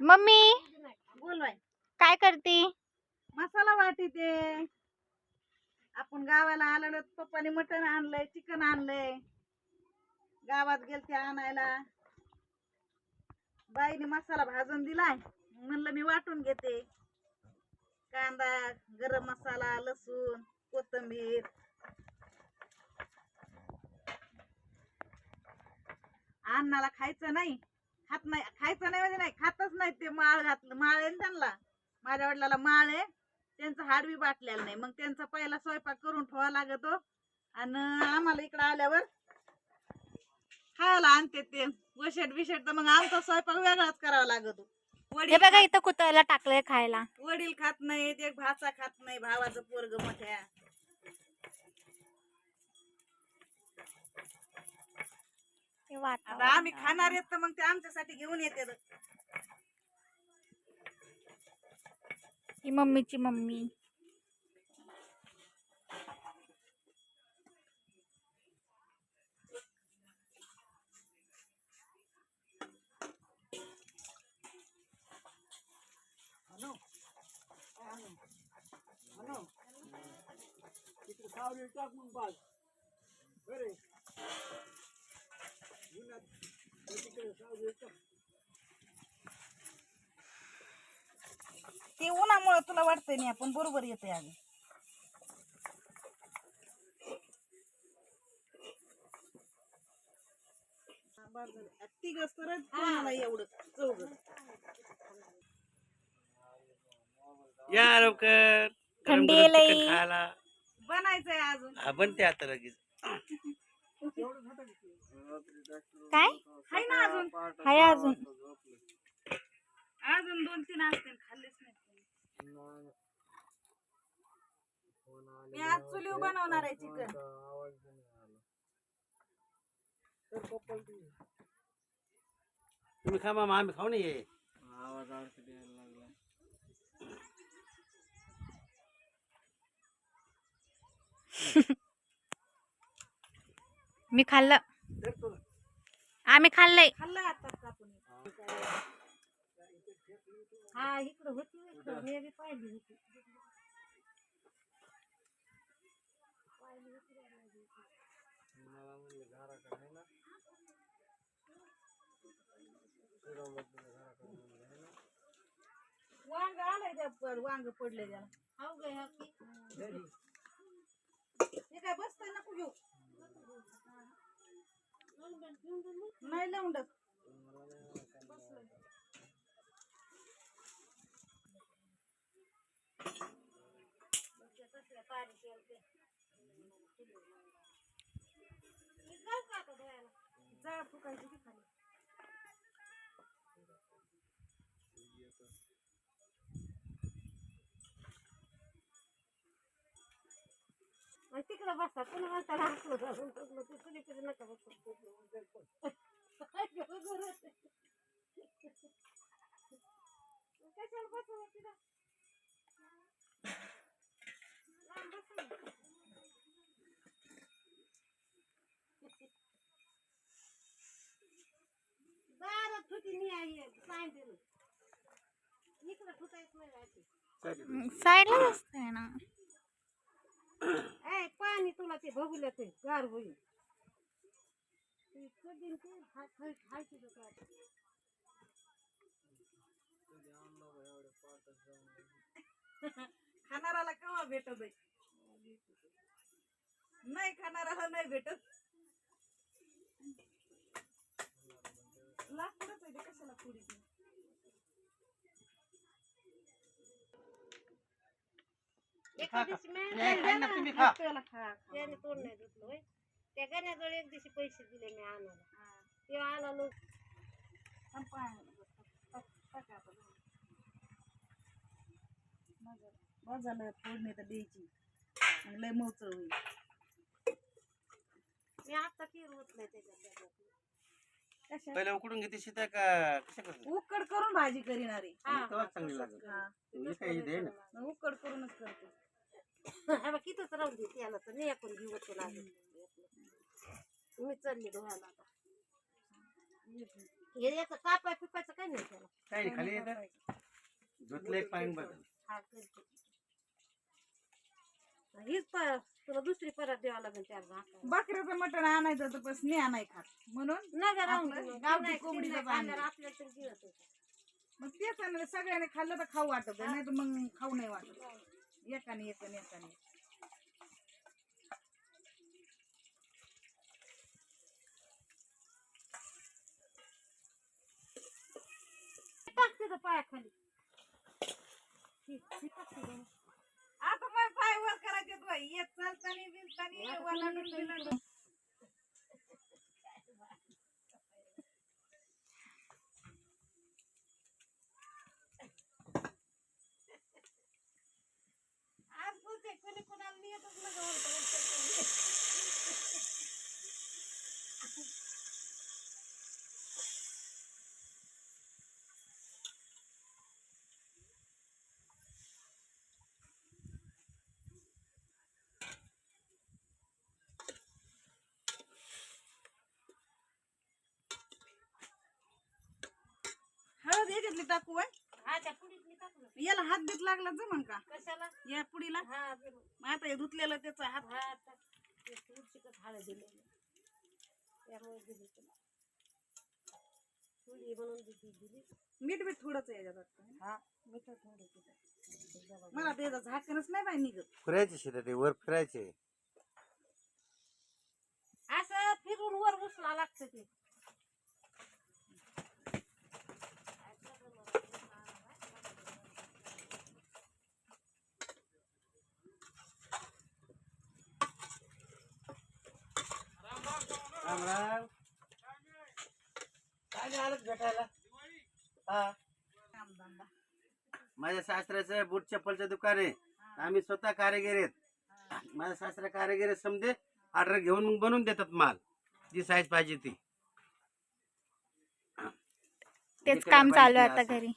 Mummy बोल बाई काय करती? मसाला वाटीते आपण गावाला आलेलो पप्पाने मटण आणलंय चिकन आणलंय. गावात गेलते आणायला. बाईने मसाला भाजून दिलाय. म्हणलं मी वाटून घेते. कांदा गरम मसाला लसूण कोथिंबीर. अण्णाला खायचं नाही. खात नाही खायचं नाही म्हणजे नाही खातच नाही ते माळ घातलं. माळ आहे ना त्यांना? माझ्या वडिलाला माळ आहे. त्यांचं हाड बी बाटलेलं नाही. मग त्यांचा पहिला स्वयंपाक करून ठेवा लागतो आणि आम्हाला इकडं आल्यावर खायला आणते ते. वशेट बिशेट तर मग आमचा स्वयंपाक वेगळाच करावा लागतो. हे वडील बघा इथं कुत्र्याला टाकलंय खायला. वडील खात नाहीत एक भाचा खात नाही भावाचं पोरग मोठ्या. आता. आम्ही खाणार आहेत तर मग ते आमच्यासाठी घेऊन येते ही मम्मीची मम्मी. ते उन्हामुळे तुला वाटतंय नाही आपण बरोबर येतोय आम्ही तिघच तर कोणाला एवढं चौघ या लवकर. गरम थंडी गरम लई. चिकन खायला. बनायचंय अजून. हा बनते आता लगेच. काय? हाय ना अजून. हाय अजून. अजून दोन तीन असतील खाल्लेच नाही मी आज चुलीव बनवणार आहे चिकन. तुम्ही खा मामा आम्ही खाऊ नये मी खाल्लं. आम्ही खाल्लंय. खाल्लं आता कापून हा इकडं होती इकडं मी बी पाहिली होती. वांग आलंय त्या प- वांग पडले त्याला. हाव गे हा की. हे काय बसताय नको घेऊ. नाही टाक. जाळ फुकायची की खाली तिकडं बसता पुन्हा म्हणता कुणीकडे नका कशाला बसवलं तिथं? लांब बसवलं. दारात फुटी नाही आहे सांगितलं इकडं फुटायच नाही राहायची साईडला ना. पाणी तुला ते बघूला ते गार होईल. खाणाराला केव्हा भेटत आहे? नाही खाणाराला नाही भेटत. लाकडच आहे ते कशाला पुढे खा, खा. नाही, खाईन ना, तुम्ही खा. त्याला खा. त्याने तोंड नाही धुतलं होय. त्या गण्याजवळ एक दिवशी पैसे दिले मी आणायला. तेव्हा आला लोक बस. टाक, टाक आता जाऊन. मग बस झालं फोडणी तर द्यायची. मग लय मऊच होईल. मी आता फिर होत नाही त्याच्यात. कशा? पहिले उकडून घेते शिता का कशा करते? उकड करून भाजी हा, तेव्हाच चांगली हा. हे काही दे ना. उकड करूनच करते. हा बघ, कितीच राहून दे त्याला तर नाही घेऊ होतो लागत मी चालली धुवायला आता. हे याचं कापाय पिपायचं काय नाही त्याला. काय नाही खाली धुतलं एक पाणी हा करते हीच परत तुला दुसरी परत द्यावं लागेल त्या. बकऱ्याचं मटण आणायचं तर बस मी आणाय खात. म्हणून राहून आपलं मग. गावठी ते नाही- ते कोंबडीचं नाही बांधलं. खाल्ल्यावर आपल्याला तरी गिळत होतं. मग तेच ना, सगळ्यांनी खाल्लं तर खाऊ वाटत नाही तर मग खाऊ नाही वाटत. एकाने एकाने एकाने पायाखाली. आता मग पाय वर करायचे येत चालतानी बिलतानी वलांडून बिलांडून. आज बोलते, कोणी कोणाला नेतच नका म्हणतं, म्हणतं. हळद याच्यातली टाकू याला हात बीत लागला जमन का? कशाला? या पुडीला हा बरोबर. मग आता हे धुतलेलं त्याचा हात. हा टाक. ते तुळशीकच हळद दिलेली त्यामुळे दिली तुला पुडी म्हणून दिली दिली. मीठ बीठ थोडंच आहे याच्यात. आता. हा थोडं मला त्याचं झाकणच नाही बाय निघत. फिरायचे शेतात ते वर फिरायचे. असं फिरून वर घुसला लागतं ते राम राम काय नाही आलं भेटायला हा कामधंदा माझ्या सासऱ्याचं बूट चप्पलचं दुकान आहे. आम्ही स्वतः कारागीर आहेत. माझ्या सासरा कारागीर समजे. ऑर्डर घेऊन मग बनवून देतात माल. जी साईज पाहिजे ती. तेच काम चालू आहे आता. घरी.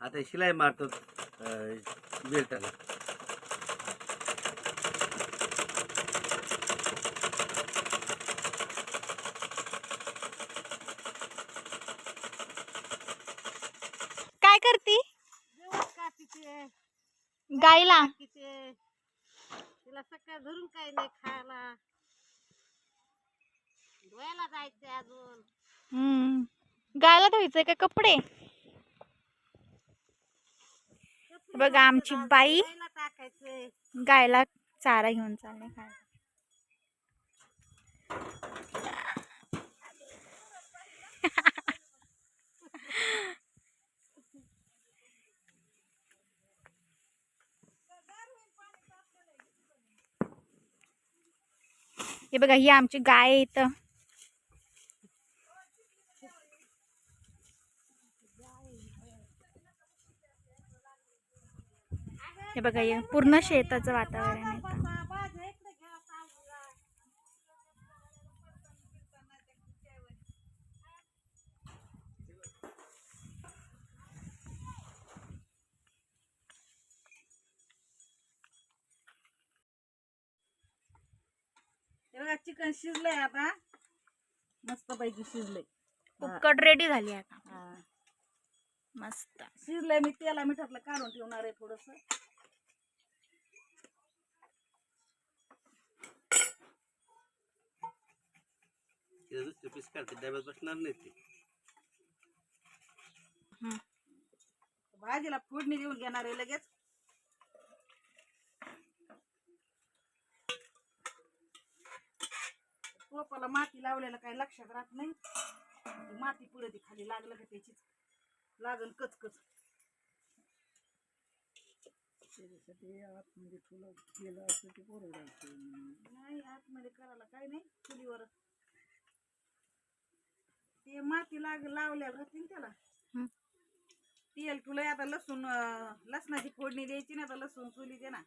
आता शिलाई मारतो बेल्टाला काय करती जेवण कापीचे गायला बाकीचे तिला सकाळ धरून काही नाही खायला धुवायला जायचंय अजून हम्म गायला धुवायचंय का कपडे? बघा आमची बाई गायला चारा घेऊन चालले काय हे बघा ही आमची गाय इथं. हे बघा हे पूर्ण शेताचं वातावरण आहे. हे बघा चिकन शिजलंय आता. मस्त पैकी शिजलंय. उकड रेडी झाली आता. मस्त. शिजलंय मी तेला मिठातलं काढून ठेवणार आहे थोडस. तिथं दुसरी पीस काढते डब्यात बसणार नाही ते. भाजीला फोडणी देऊन घेणार आहे लगेच. टोपाला माती लावलेलं काही लक्षात राहत नाही. ती माती पुढे ती खाली लागलं का त्याचीच. लागल कचकच. नाही आतमध्ये करायला काही नाही चुलीवर ते माती लाग लावल्या घातली त्याला. तेल तुला आता लसूण लसणाची फोडणी द्यायची ना आता लसूण चुली दे ना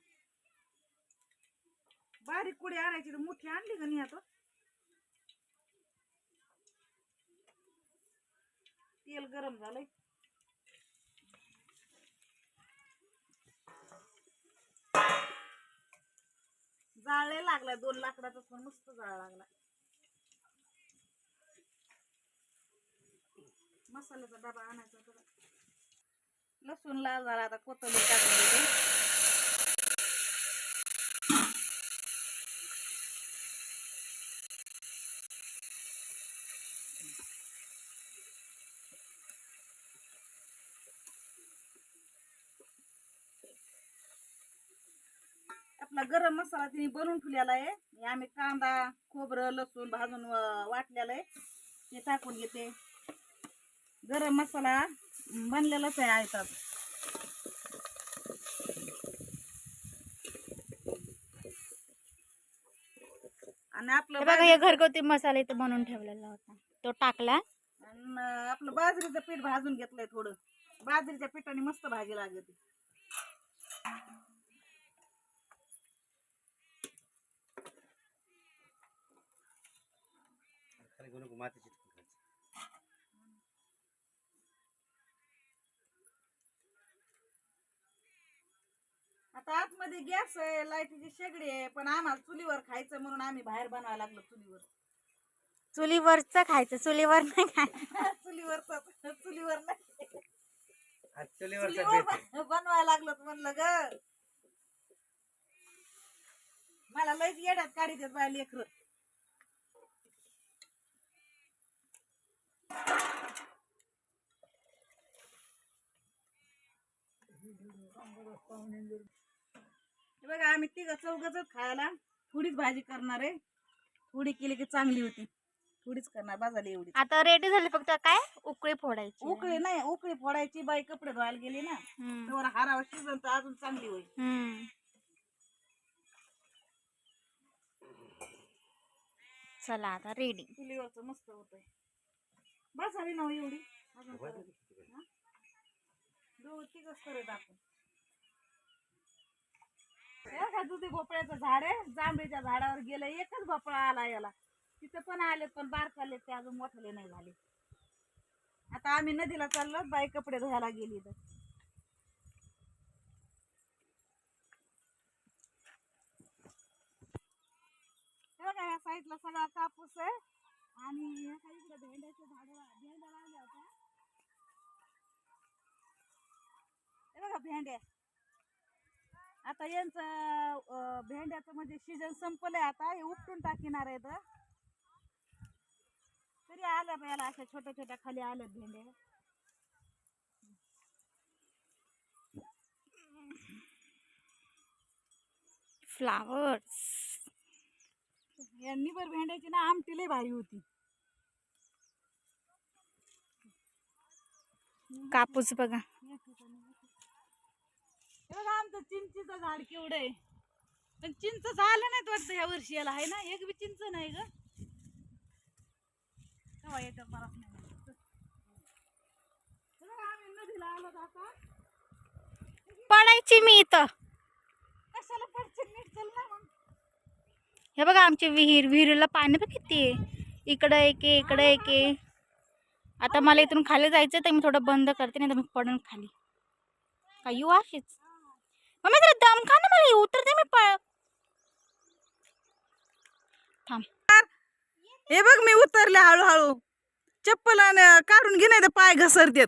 बारीक कुडे आणायची तर मोठी आणली का नाही आता? तेल गरम झालंय. जाळे लागला दोन लाकडाचा पण मस्त जाळ लागला. मसाल्याचा डबा आणायचा बघा लसूण लाल झाला आता कोथिंबीर टाकून देते. आपला गरम मसाला तिने बनवून ठेवलेला आहे. हे आम्ही कांदा खोबरं लसूण भाजून वाटलेलं आहे. ते टाकून घेते. गरम मसाला बनलेलाच आहे आयतात. आणि आपलं बघा हे घरगुती मसाला इथे बनवून ठेवलेला होता. तो टाकला. आणि आपलं बाजरीचं पीठ भाजून घेतलंय थोडं. बाजरीच्या पिठाने मस्त भाजी लागते. खाली आता आतमध्ये गॅस आहे लाईटीची शेगडी आहे पण आम्हाला चुलीवर खायचं म्हणून आम्ही बाहेर बनवायला लागलो चुलीवर. चुलीवरच खायचं चुलीवर नाही खायचं. चुलीवर चुलीवर नाही. आज चुलीवरचा चुलीवर बेत. बन- बनवायला लागलो तर म्हणलं ग. मला लयच येड्यात काढीत बाय लेकर. बघा आम्ही तिघ चौघच खायला थोडीच भाजी करणार आहे. थोडी केली की चांगली होती. थोडीच करणार बाजाली एवढी आता रेडी झाले फक्त काय? उकळी फोडायची. उकळी नाही उकळी फोडायची बाई कपडे धुवायला गेली ना. तेव्हा हारावर शिजन तर अजून चांगली होईल. हम्म. चला आता रेडी चुलीवरच मस्त होतंय. बस झाली ना हो? एवढी? दोन तिघच करत आपण. हे दुधी भोपळ्याचं झाड आहे. जांभळीच्या झाडावर गेलं एकच भोपळा आला याला. तिथं पण आले पण बारकाले ते अजून मोठले नाही झाले. आता आम्ही नदीला चाललो बाई कपडे धुवायला गेली तर बघा या साईडला सगळा कापूस आहे. आणि ह्या साईडला भेंड्याचे झाड भेंड्या लावल्या होत्या. बघा भेंड्या. आता यांचं भेंड्याचं म्हणजे सीजन संपलंय आता. हे उपटून टाकिणार आहेत. तरी आल्या याला अशा छोट्या छोट्या खाली आल्यात भेंड्या फ्लावर्स या निबर भेंड्याची ना आमटी लय भारी होती. कापूस बघा. हे बघा आमचं चिंचेचं झाड केवढं आहे. पण चिंच झालं नाहीत वाटतं ह्या वर्षी याला आहे ना? एक बी चिंच नाही ग. येतात मला नाही माहीत. बघा, आम्ही नदीला आलो आता. पडायची मी इथं. कशाला पडचिन नीट चल ना मग. हे बघा आमची विहीर विहिरीला पाणी बघ किती आहे. इकडं एक आहे इकडं एक आहे. आता मला इथून खाली जायचं तर मी थोडं बंद करते नाही तर मी पडन खाली. का येऊ अशीच मम्मी जरा दम खा ना मला येऊ तर दे मी पळ. थांब. हे बघ मी उतरले हळूहळू. चप्पल आणि काढून घे नाही तर पाय घसरतेत.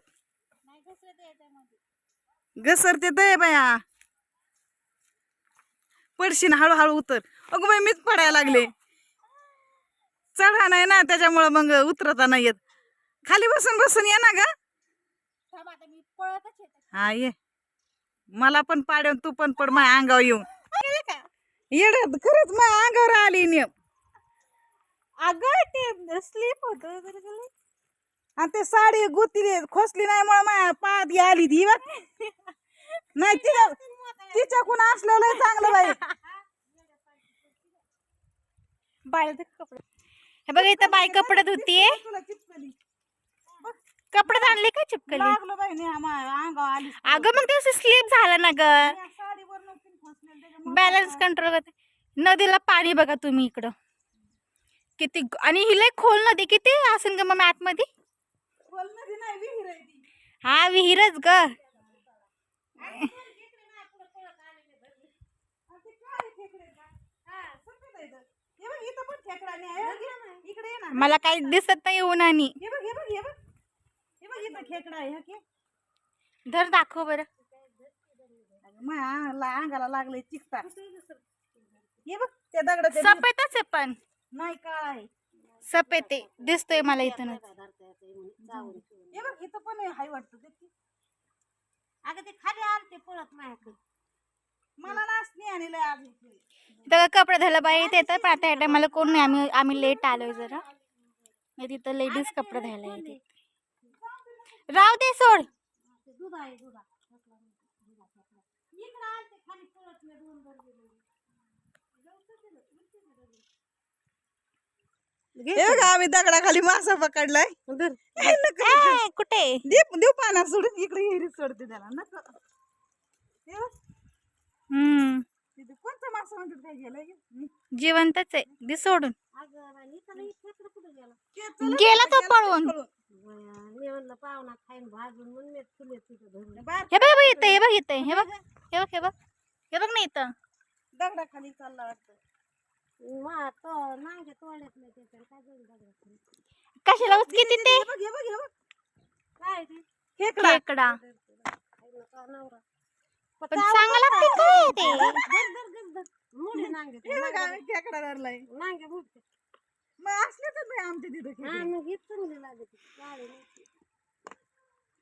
घसरतेत आहे बाया. पडशीन हळूहळू उतर. अगं बाई मीच पडायला लागले. चढा नाही ना त्याच्यामुळं मग उतरता नाही येत. खाली बसून बसून ये ना ग. हा ये. मला पण पाड्यावर तू पण पड माझ्या अंगावर येऊन. येड खरंच माझ्या अंगावर आली नेम अगं ते स्लीप होत आणि ते साडी गुती खोसली नाही म्हणून माझ्या पायात ही आली ती बघ. नाही तिच्या तिच्याकून असलं लय चांगलं बाई. बाळ कपडे हे बघा इथं बाई कपडे धुतीये. तुला चिपकली. कपडे आणले का चिपकले अगं मग ते स्लीप झाला ना ग. बॅलन्स कंट्रोल नदीला पाणी बघा तुम्ही इकडं. किती आणि हिला खोल नदी किती असेल ग मग मॅथमध्ये हा विहीरच ग. मला काही दिसत नाही ऊन आणि बघ इथं खेकडा आहे हा के? धर दाखव बरं. माझ्या अंगाला लागले चिकता. हे बघ त्या दगडाच्या सफेदच आहे पण. नाही काळ आहे. सफेद आहे दिसतोय मला इथूनच हे बघ इथं पण आहे, हाय वाटतं ते की. अगं ते खाली आलते पळत माझ्याकडे. मला नाचणी आणि लय आज इथं कपडे धुवायला बाई येते तर पण आता या टायमाला कोण नाही आम्ही आम्ही लेट आलोय जरा. नाही तिथं लेडीज कपडे धुवायला येते. राव दे सोड. आलते खाली पळत मी दोन वर गेलो हे बघ आम्ही दगडाखाली मासा पकडलाय. कुठे? देव देव पाण्यात सोडून. इकडे हिरीत सोडते त्याला. नको. हे बघ, हम्म. तिथे कोणता मासा म्हणतात काय गेलाय ते जिवंतच आहे. दे सोडून. गेला? तो पळून. बया, मी म्हणलं पाहुणा खाईन भाजून म्हणून मी धरून बार हे बघ हे बघ इथं हे बघ इथं हे बघ हे बघ हे बघ. हे बघ ना इथं. दगडाखाली चालला वाटतं. मा तो नांगे तोडत नाही काय जाईल दगडाखाली? कशाला उचकी तिथे हे बघ हे बघ हे बघ. काय ते? खेकडा. खेकडा. खायला का नवरा पण चांगला लागते काय ते? धर, धर, धर, धर. मुडे नांगे ते, हे बघ नांगे- खेकडा धरलाय. नांगे मुडते मग असले तर नाही आमच्या तिथं हा. मग हीच चांगली लागते नव्हती.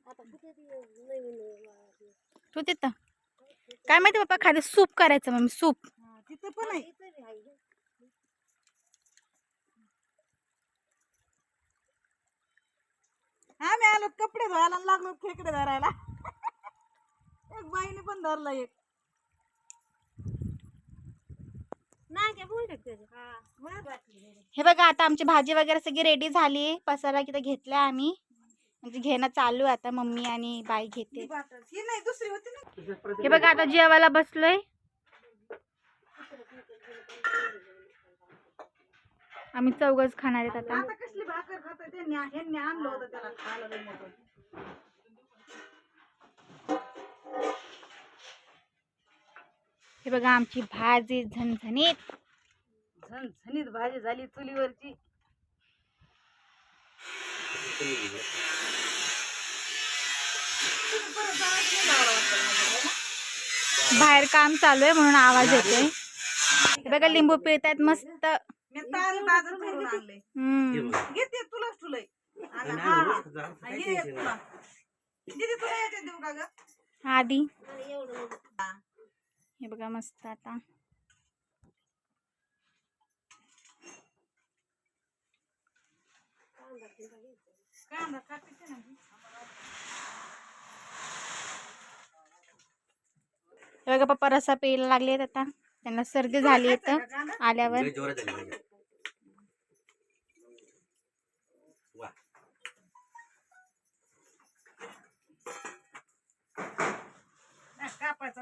आता कुठे ती नवीन. तू तिथं काय माहिती पप्पा खाली सूप करायचं मग सूप हा, तिथं पण आहे इथं बी आहे गं. आम्ही आलो कपडे धुवायला आणि लागलो खेकडे धरायला एक बाईने पण धरला एक नांगे मुडे त्याचे. मार वाटली जरा. हे बघा आता आमची भाजी वगैरे सगळी रेडी झाली. पसारा किती घेतलाय आम्ही. म्हणजे घेणं चालू आहे आता. मम्मी आणि बाई घेते. ही बाटल. नाही दुसरी होती ना? बघा आता जेवायला बसलोय. आम्ही चौघच खाणार आहेत आता. कसली भाकर खात त्यांनी ह्यांनी आणलं होतं त्याला. हे बघा आमची भाजी झणझणीत. झणझणीत भाजी झाली चुलीवरची? बाहेर काम चालू आहे म्हणून आवाज येतोय. हे बघा लिंबू पिळतायत मस्त. मी ताज ताज करून आणले हम्म. घेते तुलाच ठुलय. आणि हा, हा, हे तुला. दीदी तुला याच्यात देऊ का ग? आधी. एवढं. बघा मस्त आता. कांदा कापायचा ना बघा पप्पा रसा प्यायला लागले आता. त्यांना सर्दी झाली आहे तर आल्यावर. कापायचा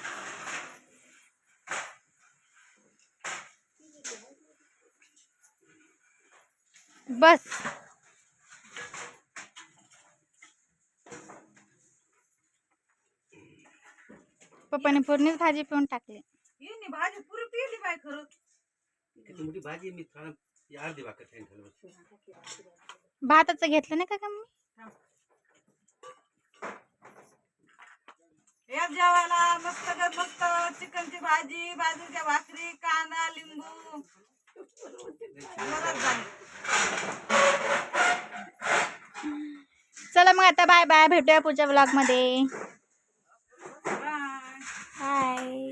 बस. पप्पाने पूर्णच भाजी पिऊन टाकली. भाजी पुरी पिली बाय खरं. किती मोठी भाजी आहे, मी अर्धी भाकर खाईन खाली बसून. भाताचं घेतलं नाही का का मी या जेवायला मस्त ग मस्त चिकनची भाजी बाजरीच्या भाकरी कांदा लिंबू. चला मग आता बाय बाय भेटूया पुढच्या ब्लॉगमध्ये. Bye bye